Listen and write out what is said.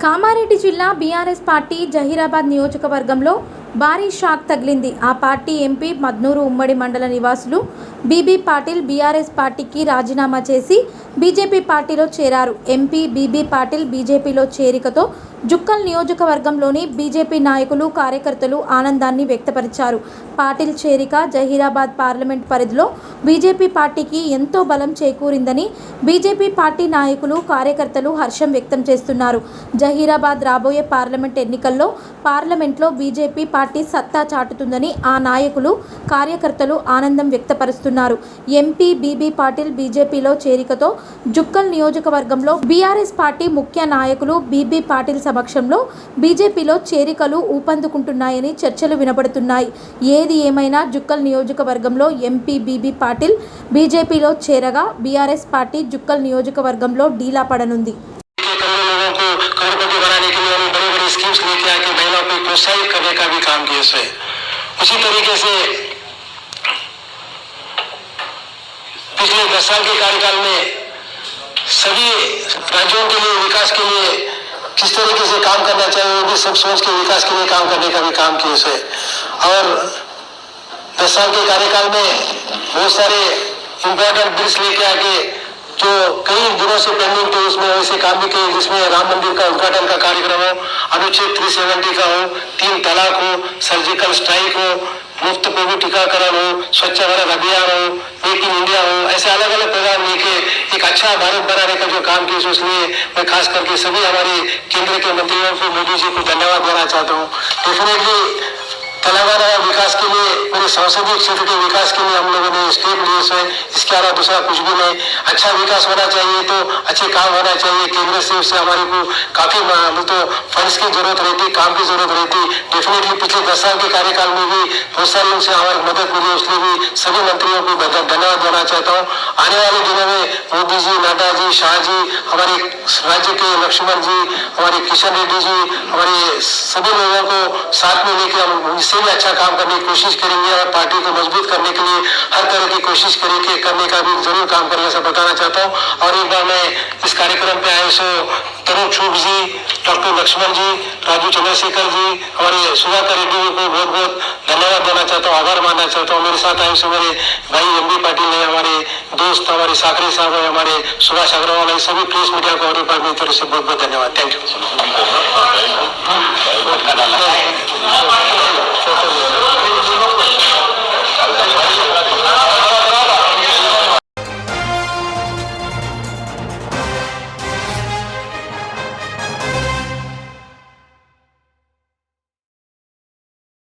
కామారెడ్డి జిల్లా BRS party Zaheerabad నియోజకవర్గంలో భారీ షాక్ తగిలింది. ఆ పార్టీ ఎంపీ మద్నూరు ఉమ్మడి మండల నివాసులు బీబీ పాటిల్ బీఆర్ఎస్ పార్టీకి రాజీనామా చేసి బీజేపీ పార్టీలో చేరారు. ఎంపీ బీబీ పాటిల్ బీజేపీలో చేరికతో జుక్కల్ నియోజకవర్గంలోని బీజేపీ నాయకులు కార్యకర్తలు ఆనందాన్ని వ్యక్తపరిచారు. పాటిల్ చేరిక జహీరాబాద్ పార్లమెంట్ పరిధిలో బీజేపీ పార్టీకి ఎంతో బలం చేకూరిందని బీజేపీ పార్టీ నాయకులు కార్యకర్తలు హర్షం వ్యక్తం చేస్తున్నారు. జహీరాబాద్ రాబోయే పార్లమెంట్ ఎన్నికల్లో పార్లమెంట్లో బీజేపీ పార్టీ సత్తా చాటుతుందని ఆ నాయకులు కార్యకర్తలు ఆనందం వ్యక్తపరుస్తున్నారు. ఎంపీ బీబీ పాటిల్ బీజేపీలో చేరికతో జుక్కల్ నియోజకవర్గంలో బీఆర్ఎస్ పార్టీ ముఖ్య నాయకులు బీబీ పాటిల్ సమక్షంలో బీజేపీలో చేరికలు ఊపందుకుంటున్నాయని చర్చలు వినబడుతున్నాయి. ఏది ఏమైనా జుక్కల్ నియోజకవర్గంలో ఎంపీ బీబీ పాటిల్ బీజేపీలో చేరగా బీఆర్ఎస్ పార్టీ జుక్కల్ నియోజకవర్గంలో డీలా పడనుంది. लेके आके महिलाओं को प्रोत्साहित करने का भी काम किया उसने उसी तरीके से पिछले दस साल के कार्यकाल में सभी राज्यों के लिए, विकास के लिए किस तरीके से काम करना चाहिए, वो भी सब सोच के विकास के लिए काम करने का भी काम किया उसने और दस साल के कार्यकाल में बहुत सारे इम्पोर्टेंट बिल्स लेके आके जो कई दिनों से पेंडिंग थे उसमें वैसे काम भी किए जिसमें राम मंदिर का उद्घाटन का कार्यक्रम हो, अनुच्छेद थ्री सेवेंटी का हो, तीन तलाक हो सर्जिकल स्ट्राइक हो, मुफ़्त कोविड टीकाकरण हो, स्वच्छ भारत अभियान हो मेक इन इंडिया हो, ऐसे अलग अलग प्रोग्राम लेके एक अच्छा भारत बनाने का जो काम किया इसलिए मैं खास करके सभी हमारे केंद्र के मंत्रियों को, मोदी जी को धन्यवाद देना चाहता हूँ। डेफिनेटली तेलंगाना विकास के लिए पूरे संसदीय क्षेत्र के विकास के लिए हम लोगों ने स्टेप लिए हुए इसके अलावा दूसरा कुछ भी नहीं। अच्छा विकास होना चाहिए तो अच्छे काम होना चाहिए। केंद्र से उससे हमारे को काफ़ी तो फंड्स की ज़रूरत रहती, काम की ज़रूरत रहती। डेफिनेटली पिछले दस साल के कार्यकाल में भी बहुत सारे उनसे हमारी मदद मिली उसलिए भी सभी मंत्रियों को धन्यवाद देना चाहता हूँ। आने वाले दिनों में मोदी जी, नड्डा जी, शाह जी, हमारे राज्य के लक्ष्मण जी, हमारे किशन रेड्डी जी, हमारे सभी लोगों को साथ में लेकर हम इससे भी अच्छा काम करने की कोशिश करेंगे और पार्टी को मज़बूत करने के लिए हर तरह की कोशिश करेंगे, करने का भी ज़रूर काम करेंगे, ऐसा बताना चाहता हूँ। और एक बार मैं इस कार्यक्रम पे आए सो तरुण चूब जी, डॉक्टर लक्ष्मण जी, राजू चंद्रशेखर जी, हमारे सुधाकर रेड्डी जी को बहुत बहुत धन्यवाद देना चाहता चाहता हूँ, मेरे साथ आए हमारे मेरे भाई एम बी पाटिल है हमारे दोस्त, हमारे साकरे साहब है, हमारे सुभाष अग्रवाल है, सभी प्रेस मीडिया को और तरफ़ से बहुत बहुत धन्यवाद। Thank you